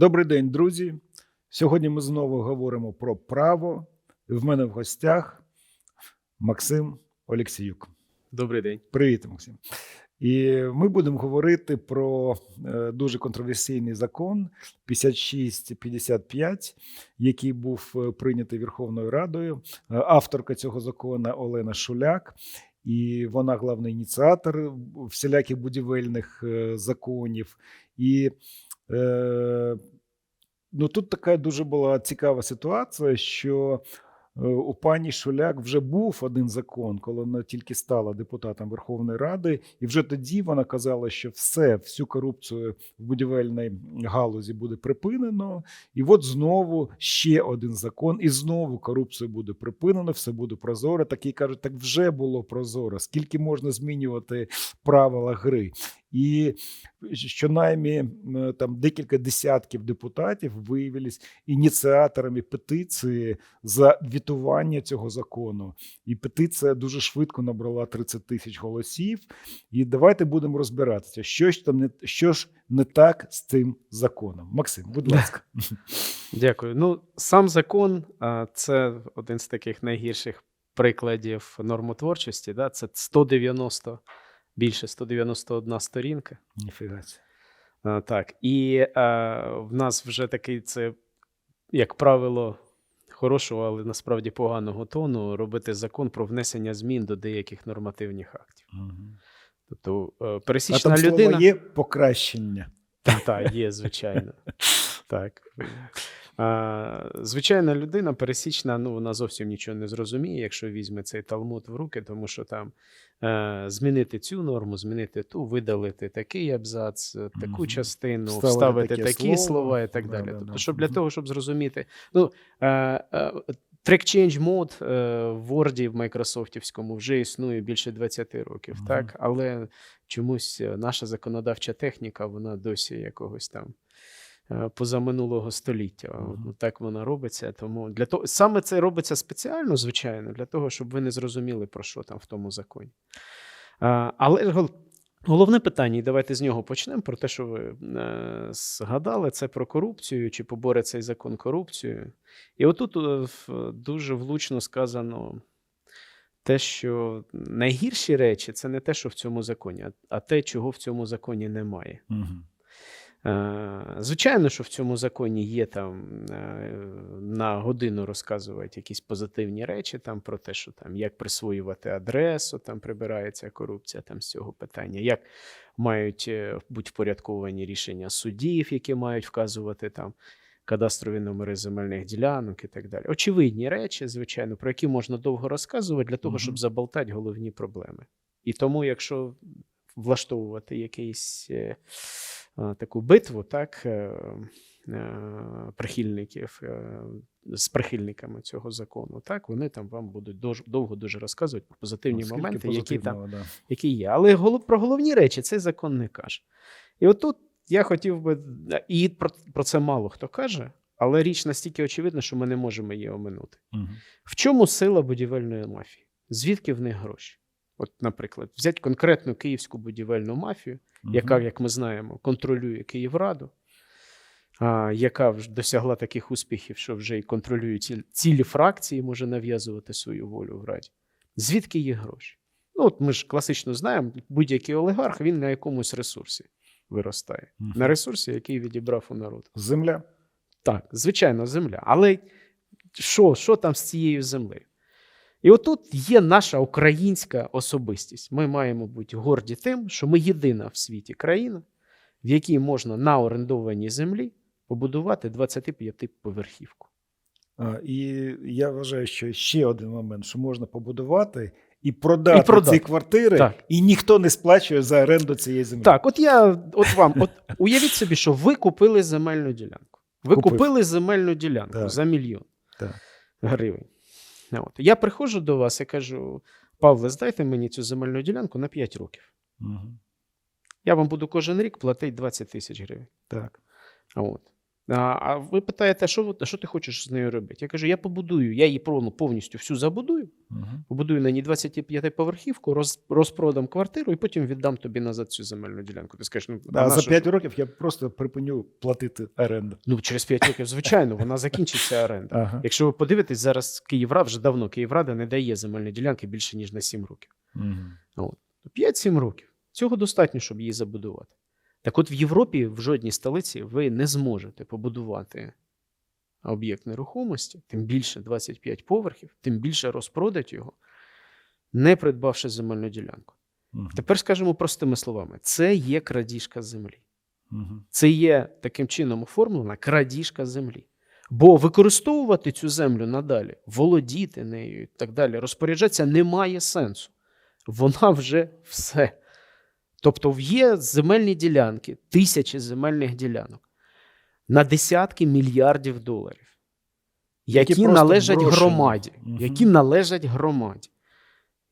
Добрий день, друзі. Сьогодні ми знову говоримо про право. В мене в гостях Максим Олексіюк. Добрий день. Привіт, Максим. І ми будемо говорити про е, дуже контроверсійний закон 5655, який був е, прийнятий Верховною Радою. Е, Авторка цього закону Олена Шуляк. І вона головний ініціатор всіляких будівельних законів. І ну, тут така дуже була цікава ситуація, що е, у пані Шуляк вже був один закон, коли вона тільки стала депутатом Верховної Ради, і вже тоді вона казала, що все, всю корупцію в будівельній галузі буде припинено. І от знову ще один закон, і знову корупцію буде припинено, все буде прозоро. Такі кажуть, так вже було прозоро. Скільки можна змінювати правила гри? І щонаймі там декілька десятків депутатів виявились ініціаторами петиції за вітування цього закону. І петиція дуже швидко набрала 30 тисяч голосів. І давайте будемо розбиратися, що ж там не що ж не так з цим законом. Максим, будь ласка. Дякую. Ну, сам закон це один з таких найгірших прикладів нормотворчості. Да? Це 190, більше 191 сторінка. Ніфіга. це. Так. І а, в нас вже такий це, як правило, хорошого, але насправді поганого тону робити закон про внесення змін до деяких нормативних актів. Мгм. Тобто е, А пересічна там слово є покращення. Так, та, є, звичайно. Так. Звичайна людина пересічна, ну вона зовсім нічого не зрозуміє, якщо візьме цей талмуд в руки, тому що там е, змінити цю норму, змінити ту, видалити такий абзац, е, таку частину, Вставити вставити такі слово. слова і так Да, далі. да, тобто, да. щоб для того, щоб зрозуміти. Ну, е, е, Track Change Mode е, в Word в Майкрософтівському вже існує більше 20 років, Мгм. так? Але чомусь наша законодавча техніка, вона досі якогось там позаминулого століття. Мгм. ну, так вона робиться. Тому для того саме це робиться спеціально, звичайно, для того, щоб ви не зрозуміли, про що там в тому законі. Але Головне питання, і давайте з нього почнемо. Про те, що ви е, згадали, це про корупцію, чи поборе цей закон корупцію. І отут е, дуже влучно сказано те, що найгірші речі це не те, що в цьому законі, а- те, чого в цьому законі немає. Мгм. Е, Звичайно, що в цьому законі є там е, на годину розказують якісь позитивні речі там про те, що там як присвоювати адресу, там прибирається корупція там з цього питання, як мають е, бути впорядковані рішення судів, які мають вказувати там кадастрові номери земельних ділянок і так далі. Очевидні речі, звичайно, про які можна довго розказувати для того, Мгм. щоб заболтати головні проблеми. І тому, якщо влаштовувати якийсь таку битву, так, е, е, прихильників е, з прихильниками цього закону, так, вони там вам будуть довго дуже розказувати про позитивні Ну, моменти, які там да. які є. Але про головні речі цей закон не каже. І отут я хотів би, і про, про це мало хто каже, але річ настільки очевидна, що ми не можемо її оминути. Мгм. В чому сила будівельної мафії? Звідки в них гроші? От, наприклад, взяти конкретну київську будівельну мафію, яка, як ми знаємо, контролює Київраду, а, яка вже досягла таких успіхів, що вже і контролює ці, цілі фракції, може нав'язувати свою волю в Раді. Звідки є гроші? Ну, от ми ж класично знаємо, будь-який олігарх він на якомусь ресурсі виростає. Мгм. На ресурсі, який відібрав у народу. Земля. Так, звичайно, земля. Але що, що там з цією землею? І отут є наша українська особистість. Ми маємо бути горді тим, що ми єдина в світі країна, в якій можна на орендованій землі побудувати 25-поверхівку. І я вважаю, що ще один момент, що можна побудувати і продати, І продати. ці квартири, Так. і ніхто не сплачує за оренду цієї землі. Так, от я от вам, от уявіть собі, що ви купили земельну ділянку. Ви Купив. купили земельну ділянку Так. за мільйон Так. гривень. От. Я приходжу до вас і кажу: Павле, здайте мені цю земельну ділянку на 5 років. Угу. Я вам буду кожен рік платити 20 тисяч гривень. Так. От. А, ви питаєте, що, що ти хочеш з нею робити? Я кажу, я побудую, я її повну- повністю всю забудую, Мгм. побудую на ній 25-поверхівку, роз, розпродам квартиру і потім віддам тобі назад цю земельну ділянку. Ти скажеш, ну, А за що 5 ж? років я просто припиню платити оренду. Ну, через 5 років, звичайно, вона закінчиться оренда. Ага. Якщо ви подивитесь, зараз Київрада вже давно Київрада не дає земельні ділянки більше, ніж на 7 років. Мгм. 5-7 років. Цього достатньо, щоб її забудувати. Так от в Європі, в жодній столиці, ви не зможете побудувати об'єкт нерухомості, тим більше 25 поверхів, тим більше розпродати його, не придбавши земельну ділянку. Мгм. Тепер скажемо простими словами: це є крадіжка землі. Мгм. Це є таким чином оформлена крадіжка землі. Бо використовувати цю землю надалі, володіти нею і так далі, розпоряджатися немає сенсу. Вона вже все. Тобто є земельні ділянки, тисячі земельних ділянок на десятки мільярдів доларів, Які які, належать брошені. громаді. Мгм. Які належать громаді.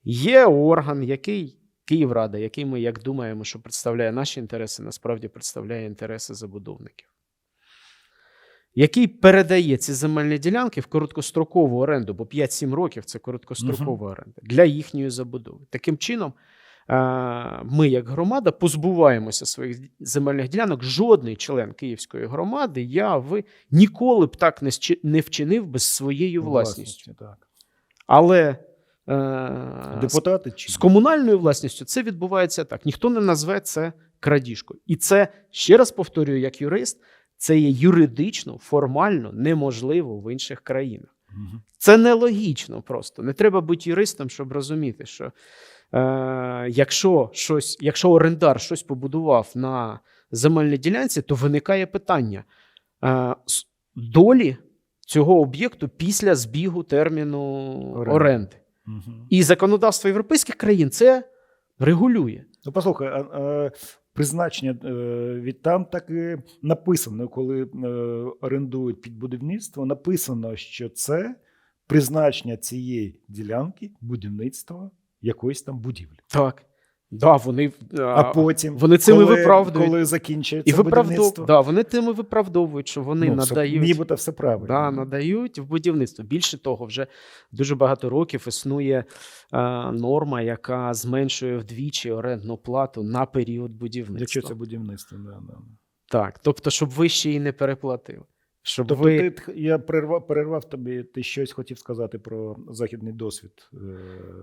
Є орган, який Київрада, який ми як думаємо, що представляє наші інтереси, насправді представляє інтереси забудовників, який передає ці земельні ділянки в короткострокову оренду, бо 5-7 років це короткострокова оренда для їхньої забудови. Таким чином, ми, як громада, позбуваємося своїх земельних ділянок. Жодний член Київської громади, я, ви ніколи б так не вчинив без своєю власністю. Так. Але е, Депутати чи з комунальною власністю це відбувається так. Ніхто не назве це крадіжкою. І це, ще раз повторюю, як юрист, це є юридично, формально неможливо в інших країнах. Мгм. Це нелогічно просто. Не треба бути юристом, щоб розуміти, що е, якщо, щось, якщо орендар щось побудував на земельній ділянці, то виникає питання е, долі цього об'єкту після збігу терміну Оренди. оренди. Мгм. І законодавство європейських країн це регулює. Ну, послухай, а, а, призначення е, від там так і написано, коли е, орендують під будівництво, написано, що це призначення цієї ділянки будівництва якоїсь там будівлі. Так. Да, вони, А потім вони цим і коли, виправдують. коли закінчується і виправдов... будівництво, да, вони тим і виправдовують, що вони ну, надають. нібито все правильно. Да, надають в будівництво. Більше того, вже дуже багато років існує е, норма, яка зменшує вдвічі орендну плату на період будівництва. Якщо це будівництво, да, да. Так, тобто, щоб ви ще й не переплатили. Щоб Тобто ви... ти, я перервав, перервав тобі, ти щось хотів сказати про західний досвід е,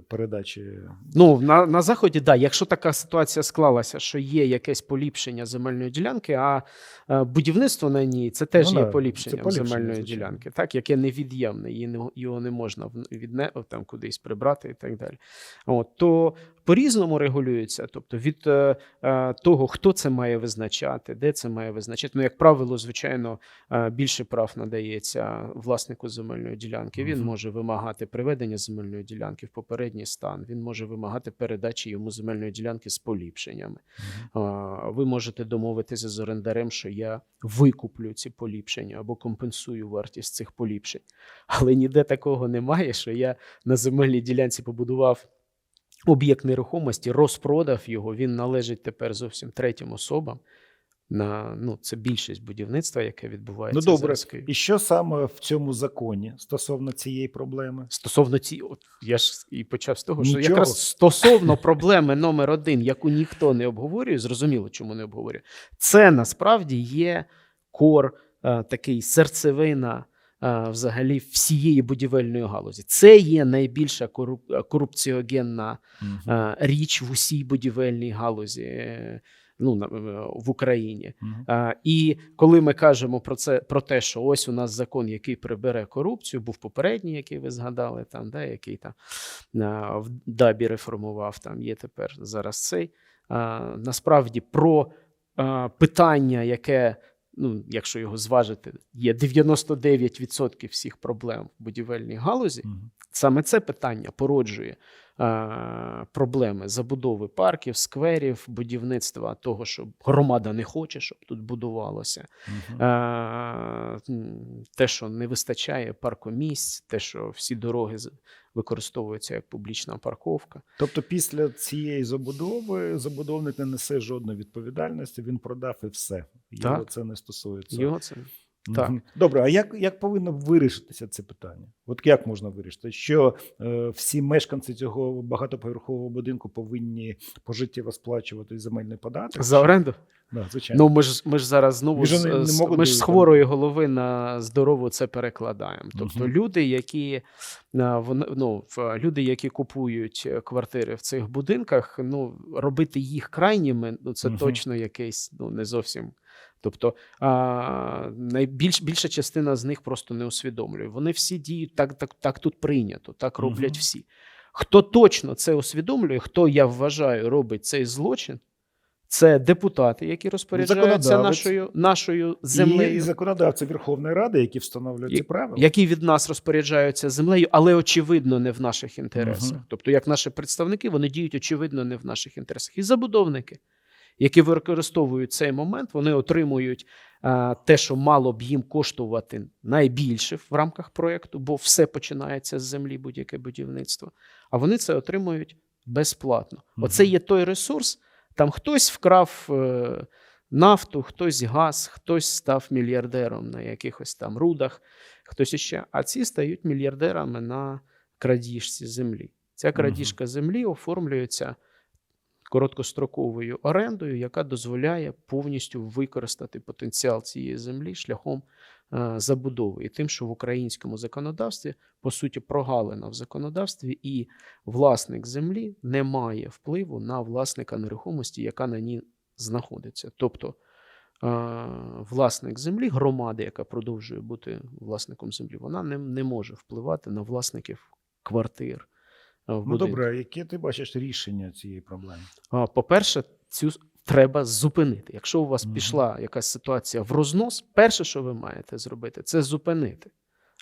передачі. Ну, на, на заході, да, якщо така ситуація склалася, що є якесь поліпшення земельної ділянки, а е, будівництво на ній це теж Ну є да, поліпшенням поліпшення, земельної звичайно. ділянки, так, яке невід'ємне, її не, його не можна відне, там, кудись прибрати і так далі. От, то по-різному регулюється, тобто від е, е, того, хто це має визначати, де це має визначати. Ну, як правило, звичайно, е, більше прав надається власнику земельної ділянки. Він може вимагати приведення земельної ділянки в попередній стан. Він може вимагати передачі йому земельної ділянки з поліпшеннями. Ви можете домовитися з орендарем, що я викуплю ці поліпшення або компенсую вартість цих поліпшень. Але ніде такого немає, що я на земельній ділянці побудував об'єкт нерухомості, розпродав його. Він належить тепер зовсім третім особам. На, ну, це більшість будівництва, яке відбувається Ну добре, зараз і що саме в цьому законі стосовно цієї проблеми? Стосовно ці, от я ж і почав з того, що Нічого. якраз стосовно проблеми номер один, яку ніхто не обговорює, зрозуміло, чому не обговорює. Це насправді є кор, е, такий серцевина е, взагалі всієї будівельної галузі. Це є найбільша коруп, корупціогенна е, річ в усій будівельній галузі. Ну, в Україні. А, і коли ми кажемо про це, про те, що ось у нас закон, який прибере корупцію, був попередній, який ви згадали, там, да, який там а, в Дабі реформував, там є тепер зараз цей. А, насправді про а, питання, яке, ну, якщо його зважити, є 99% всіх проблем в будівельній галузі, Мгм. Саме це питання породжує е, проблеми забудови парків, скверів, будівництва того, що громада не хоче, щоб тут будувалося. Мгм. Е, те, що не вистачає паркомісць, те, що всі дороги використовуються як публічна парковка. Тобто, після цієї забудови забудовник не несе жодної відповідальності, він продав і все. Його Так. це не стосується. Його це Так. Добре, а як, як повинно вирішитися це питання? От як можна вирішити? Що е, всі мешканці цього багатоповерхового будинку повинні пожиттєво сплачувати земельний податок? За оренду? Да, звичайно. Ну, ми ж, ми ж зараз знову Ви ж не- не ми ж з хворої голови на здорову це перекладаємо. Тобто Мгм. люди, які вони- ну, люди, які купують е, квартири в цих будинках, ну робити їх крайніми, ну це Мгм. точно якийсь ну не зовсім. Тобто а, найбільш більша частина з них просто не усвідомлює. Вони всі діють так, так, так тут прийнято, так роблять Мгм. всі. Хто точно це усвідомлює, хто я вважаю робить цей злочин, це депутати, які розпоряджаються нашою, нашою І землею, законодавці Верховної Ради, які встановлюють ці правила. які від нас розпоряджаються землею, але очевидно не в наших інтересах. Мгм. Тобто, як наші представники, вони діють очевидно не в наших інтересах. І забудовники, які використовують цей момент, вони отримують а, те, що мало б їм коштувати найбільше в рамках проєкту, бо все починається з землі, будь-яке будівництво. А вони це отримують безплатно. Оце є той ресурс. Там хтось вкрав е, нафту, хтось газ, хтось став мільярдером на якихось там рудах, хтось іще. А ці стають мільярдерами на крадіжці землі. Ця крадіжка землі оформлюється короткостроковою орендою, яка дозволяє повністю використати потенціал цієї землі шляхом е, забудови. І тим, що в українському законодавстві по суті прогалина в законодавстві, і власник землі не має впливу на власника нерухомості, яка на ній знаходиться. Тобто е, власник землі, громади, яка продовжує бути власником землі, вона не, не може впливати на власників квартир. Е, В Ну добре, яке ти бачиш рішення цієї проблеми? По-перше, цю треба зупинити. Якщо у вас Мгм. пішла якась ситуація в рознос, перше, що ви маєте зробити, це зупинити.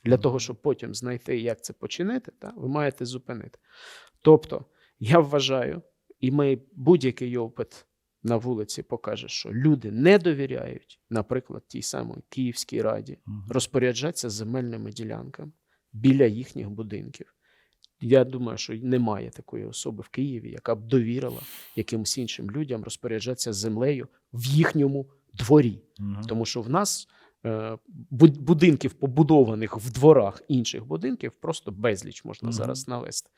Для Мгм. того, щоб потім знайти, як це починити, та, ви маєте зупинити. Тобто, я вважаю, і ми будь-який опит на вулиці покаже, що люди не довіряють, наприклад, тій самій Київській раді, розпоряджатися земельними ділянками біля їхніх будинків. Я думаю, що немає такої особи в Києві, яка б довірила якимось іншим людям розпоряджатися землею в їхньому дворі. Мгм. Тому що в нас е, будинків, побудованих в дворах інших будинків, просто безліч можна Мгм. зараз навести.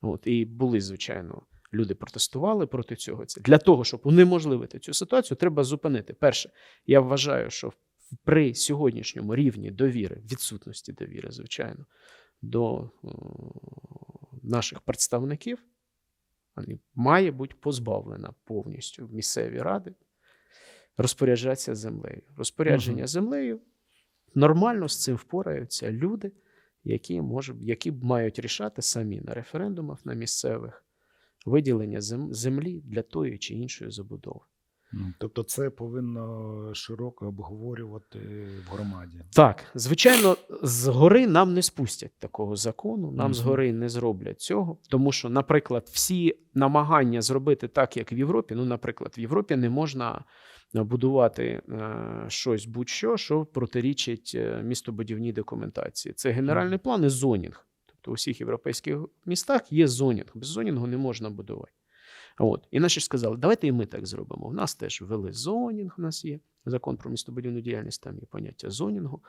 От, і були, звичайно, люди протестували проти цього. Це для того, щоб унеможливити цю ситуацію, треба зупинити. Перше, я вважаю, що при сьогоднішньому рівні довіри, відсутності довіри, звичайно, до е, наших представників, має бути позбавлена повністю місцеві ради розпоряджатися землею. Розпорядження Мгм. землею нормально з цим впораються люди, які, може, які мають рішати самі на референдумах, на місцевих виділення землі для тої чи іншої забудови. М, Тобто це повинно широко обговорювати в громаді. Так, звичайно, згори нам не спустять такого закону, нам Мгм. згори не зроблять цього, тому що, наприклад, всі намагання зробити так, як в Європі. Ну, наприклад, в Європі не можна будувати е, щось будь-що, що протирічить е, містобудівній документації. Це генеральний план і зонінг. Тобто у всіх європейських містах є зонінг. Без зонінгу не можна будувати. От. І наші ж сказали, давайте і ми так зробимо. У нас теж ввели зонінг, у нас є закон про містобудівну діяльність, там є поняття зонінгу.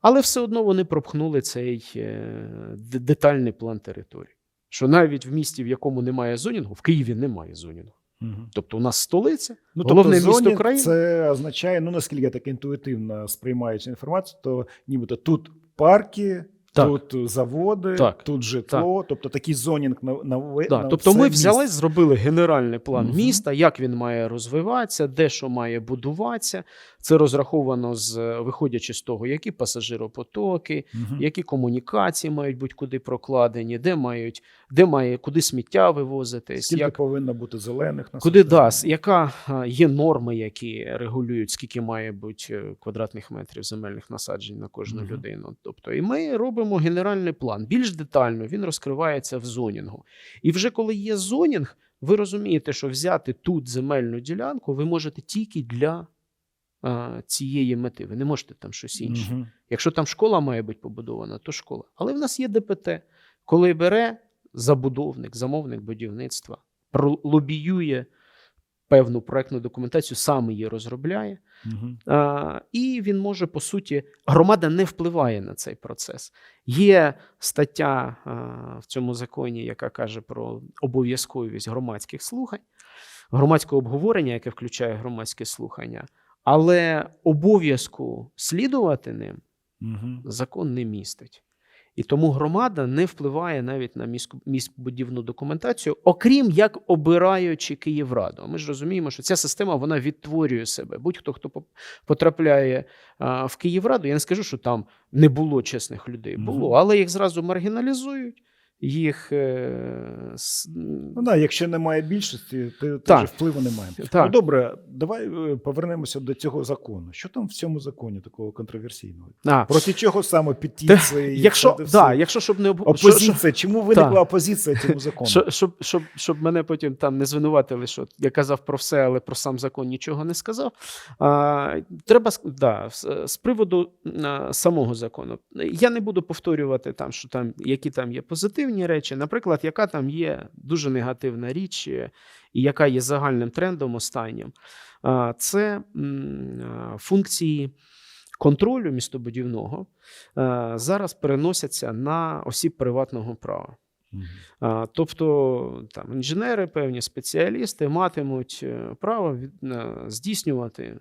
Але все одно вони пропхнули цей е, детальний план території. Що навіть в місті, в якому немає зонінгу, в Києві немає зонінгу. Мгм. Тобто у нас столиця, Ну, головне тобто, місто країни. Це означає, ну наскільки я так інтуїтивно сприймаю цю інформацію, то нібито тут парки, Так. тут заводи, Так. тут житло, тобто такий зонінг на, на, на тобто ми взяли, зробили генеральний план Мгм. міста, як він має розвиватися, де що має будуватися. Це розраховано з виходячи з того, які пасажиропотоки, Мгм. які комунікації мають бути куди прокладені, де мають, де має куди сміття вивозитись, Скільки як, повинно бути зелених куди насаджень? яка є норми, які регулюють, скільки має бути е, квадратних метрів земельних насаджень на кожну Мгм. людину. Тобто, і ми робимо генеральний план. Більш детально він розкривається в зонінгу. І вже коли є зонінг, ви розумієте, що взяти тут земельну ділянку ви можете тільки для а, цієї мети. Ви не можете там щось інше. Мгм. Якщо там школа має бути побудована, то школа. Але в нас є ДПТ, коли бере забудовник, замовник будівництва, лобіює певну проектну документацію, сам її розробляє. Мгм. А, і він може, по суті, громада не впливає на цей процес. Є стаття а, в цьому законі, яка каже про обов'язковість громадських слухань, громадського обговорення, яке включає громадське слухання, але обов'язку слідувати ним Мгм. закон не містить. І тому громада не впливає навіть на міськбудівну документацію, окрім як обираючи Київраду. Ми ж розуміємо, що ця система вона відтворює себе. Будь-хто, хто потрапляє в Київраду, я не скажу, що там не було чесних людей. Було, але їх зразу маргіналізують. Їх е, Ну да, якщо немає більшості, то теж впливу немає. Так. Ну добре, давай е, повернемося до цього закону. Що там в цьому законі такого контроверсійного? а, Проти чого саме петиції? якщо, все? да, якщо щоб не обго- що- що- опозиція, чому виникла Так. опозиція цьому закону? Що, щоб, щоб, щоб мене потім там не звинуватили, що я казав про все, але про сам закон нічого не сказав. А, треба да, з приводу самого закону. Я не буду повторювати там, що там які там є позитивні речі. Наприклад, яка там є дуже негативна річ, е, і яка є загальним трендом останнім. Це функції контролю містобудівного е, зараз переносяться на осіб приватного права. А, Тобто там інженери, певні спеціалісти матимуть е, право здійснювати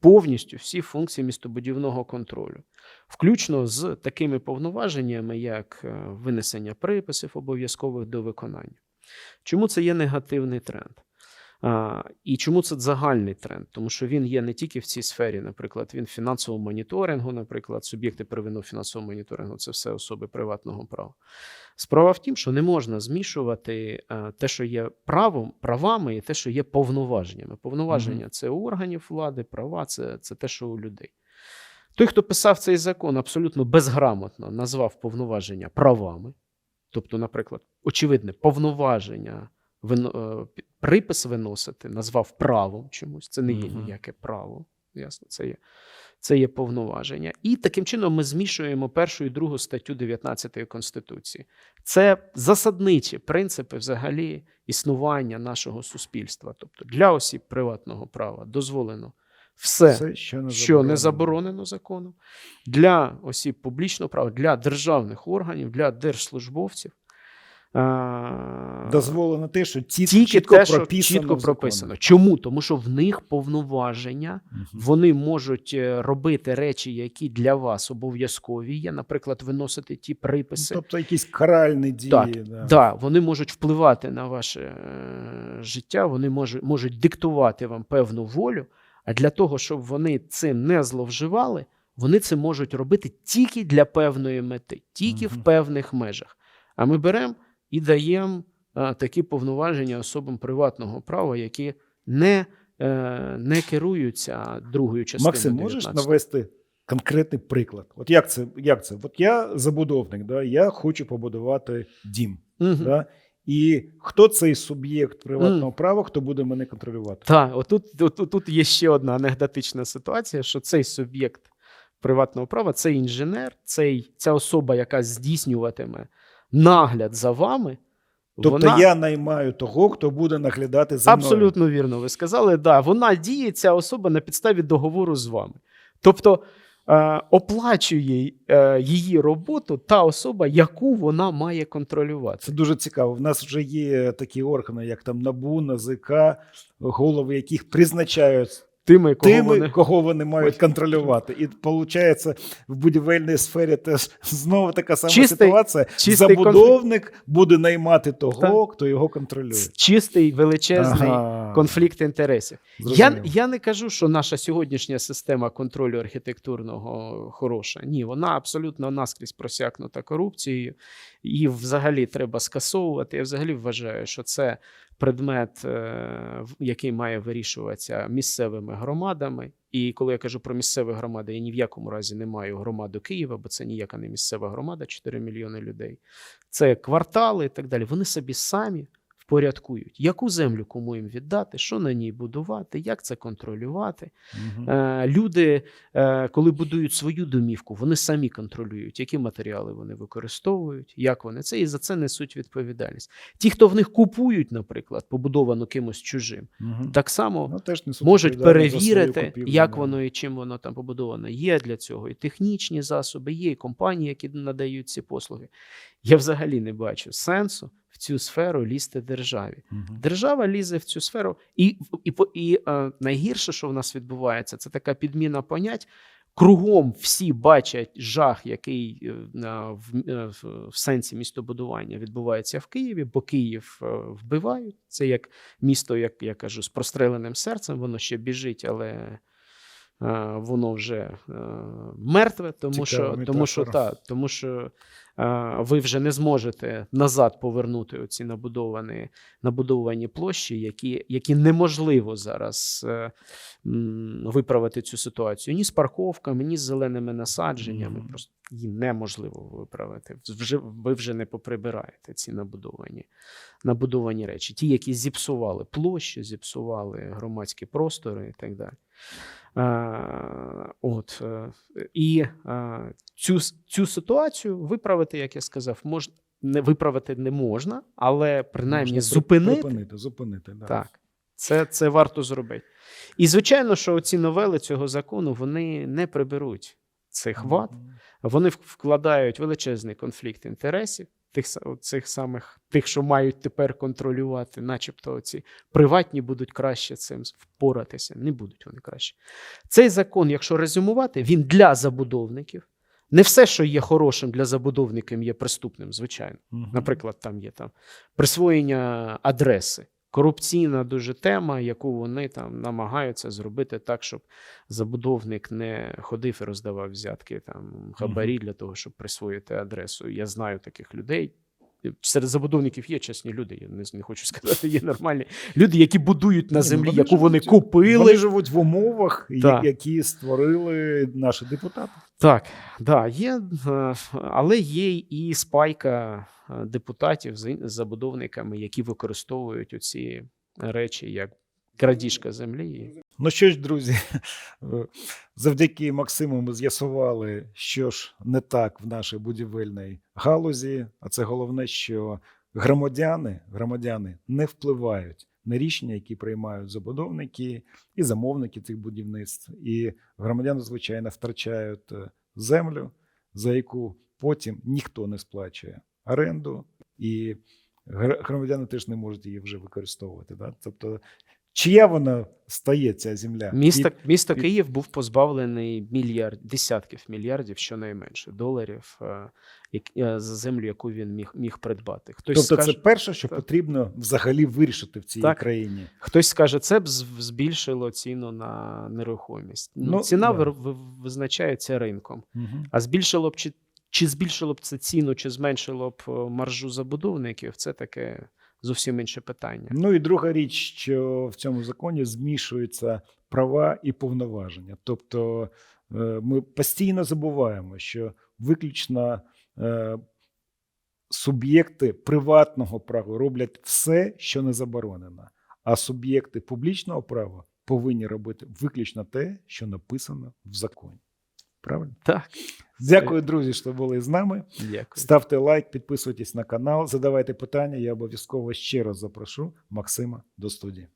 повністю всі функції містобудівного контролю, включно з такими повноваженнями, як е, винесення приписів обов'язкових до виконання. Чому це є негативний тренд? І чому це загальний тренд? Тому що він є не тільки в цій сфері, наприклад, він фінансового моніторингу, наприклад, суб'єкти первинного фінансового моніторингу це все особи приватного права. Справа в тім, що не можна змішувати е, те, що є правом, правами, і те, що є повноваженнями. Повноваження це у органів влади, права це, це те, що у людей. Той, хто писав цей закон, абсолютно безграмотно назвав повноваження правами. Тобто, наприклад, очевидне повноваження, вино- е, припис виносити, назвав правом чомусь. Це не є ніяке право. Ясно, це є, це є повноваження. І таким чином ми змішуємо першу і другу статтю 19 Конституції. Це засадничі принципи взагалі існування нашого суспільства. Тобто для осіб приватного права дозволено все, Все, що не що не заборонено законом, для осіб публічного права, для державних органів, для держслужбовців. Дозволено те, що ті, Тільки чітко те, що прописано. чітко прописано. Чому? Тому що в них повноваження, Мгм. вони можуть е, робити речі, які для вас обов'язкові є, наприклад, виносити ті Ну, приписи. Тобто якісь каральні дії. Так, да. Да, вони можуть впливати на ваше е, життя, вони можуть, можуть диктувати вам певну волю. А для того, щоб вони цим не зловживали, вони це можуть робити тільки для певної мети, тільки в певних межах. А ми беремо і даємо е, такі повноваження особам приватного права, які не, е, не керуються другою частиною. Максим, можеш 19. навести конкретний приклад? От як це? Як це? От я забудовник, да? я хочу побудувати дім. Мгм. Да? І хто цей суб'єкт приватного права, хто буде мене контролювати? Так, отут, отут, тут є ще одна анекдотична ситуація, що цей суб'єкт приватного права, цей інженер, цей, ця особа, яка здійснюватиме нагляд за вами, Тобто вона я наймаю того, хто буде наглядати за мною. абсолютно вірно. Ви сказали, да, вона діє, ця особа на підставі договору з вами. Тобто е, оплачує е, її роботу та особа, яку вона має контролювати. Це дуже цікаво. В нас вже є такі органи, як там НАБУ, НАЗК, голови яких призначають Тими, кого тими, вони... кого вони мають контролювати. І виходить, в будівельній сфері теж знову така сама Чистий- ситуація. чистий Забудовник буде наймати того, Так. хто його контролює. чистий величезний Ага. конфлікт інтересів. Я, я не кажу, що наша сьогоднішня система контролю архітектурного хороша. Ні, вона абсолютно наскрізь просякнута корупцією. Її взагалі треба скасовувати. Я взагалі вважаю, що це предмет, е, який має вирішуватися місцевими громадами. І коли я кажу про місцеві громади, я ні в якому разі не маю громаду Києва, бо це ніяка не місцева громада, 4 мільйони людей. Це квартали і так далі. Вони собі самі впорядкують, яку землю кому їм віддати, що на ній будувати, як це контролювати. Е, Люди, е, коли будують свою домівку, вони самі контролюють, які матеріали вони використовують, як вони це і за це несуть відповідальність. Ті, хто в них купують, наприклад, побудовану кимось чужим, Мгм. так само Ну, теж можуть перевірити, купівлю, як да. воно і чим воно там побудовано. Є для цього і технічні засоби, є і компанії, які надають ці послуги. Я взагалі не бачу сенсу в цю сферу лізти державі. Мгм. Держава лізе в цю сферу, і, і, і е, найгірше, що в нас відбувається, це така підміна понять. Кругом всі бачать жах, який е, в, е, в, в сенсі містобудування відбувається в Києві, бо Київ е, вбивають. Це як місто, як я кажу, з простреленим серцем, воно ще біжить, але воно вже е, мертве, тому Цікава що, тому що, та, тому що е, ви вже не зможете назад повернути оці набудовані, набудовані площі, які, які неможливо зараз е, виправити цю ситуацію ні з парковками, ні з зеленими насадженнями. Просто її неможливо виправити. Вже, ви вже не поприбираєте ці набудовані, набудовані речі. Ті, які зіпсували площі, зіпсували громадські простори і так далі. Е, от, е, і е, цю, цю ситуацію виправити, як я сказав, мож, не виправити не можна, але принаймні Можна зупинити. Припинити, зупинити, да. Так, це, це варто зробити. І звичайно, що ці новели цього закону вони не приберуть цих вад. Вони вкладають величезний конфлікт інтересів. Тих цих самих тих, що мають тепер контролювати, начебто ці приватні будуть краще цим впоратися. Не будуть вони краще. Цей закон, якщо резюмувати, він для забудовників. Не все, що є хорошим для забудовників, є преступним, звичайно. Наприклад, там є там присвоєння адреси. Корупційна дуже тема, яку вони там намагаються зробити так, щоб забудовник не ходив і роздавав взятки там хабарі для того, щоб присвоїти адресу. Я знаю таких людей. Серед забудовників є чесні люди. Я не, не хочу сказати, є нормальні люди, які будують на ну, землі, вони яку вони купили. Вони живуть в умовах, Так. які створили наші депутати. Так, да, є, е, але є і спайка е, депутатів з забудовниками, які використовують оці речі як крадіжка землі. Ну що ж, друзі, завдяки Максиму ми з'ясували, що ж не так в нашій будівельній галузі. А це головне, що громадяни, громадяни не впливають на рішення, які приймають забудовники і замовники цих будівництв. І громадяни, звичайно, втрачають е, землю, за яку потім ніхто не сплачує оренду, і громадяни теж не можуть її вже використовувати. Да? Тобто, чия вона стає, ця земля? Місто, І- місто під- Київ був позбавлений мільярд, десятків мільярдів, щонайменше, доларів е, як- е, за землю, яку він міг, міг придбати. Хтось Тобто, скаже, це перше, що Так. потрібно взагалі вирішити в цій Так. країні. Хтось скаже, це б збільшило ціну на нерухомість. Ну, Ну, ціна да. визначається ринком. Угу. А збільшило б чи, чи збільшило б це ціну, чи зменшило б е, маржу забудовників, це таке зовсім інше питання. Ну і друга річ, що в цьому законі змішуються права і повноваження. Тобто е, ми постійно забуваємо, що виключно е, суб'єкти приватного права роблять все, що не заборонено, а суб'єкти публічного права повинні робити виключно те, що написано в законі. Правильно? Так, Дякую, друзі, що були з нами. дякую. Ставте лайк, підписуйтесь на канал, задавайте питання. Я обов'язково ще раз запрошу Максима до студії.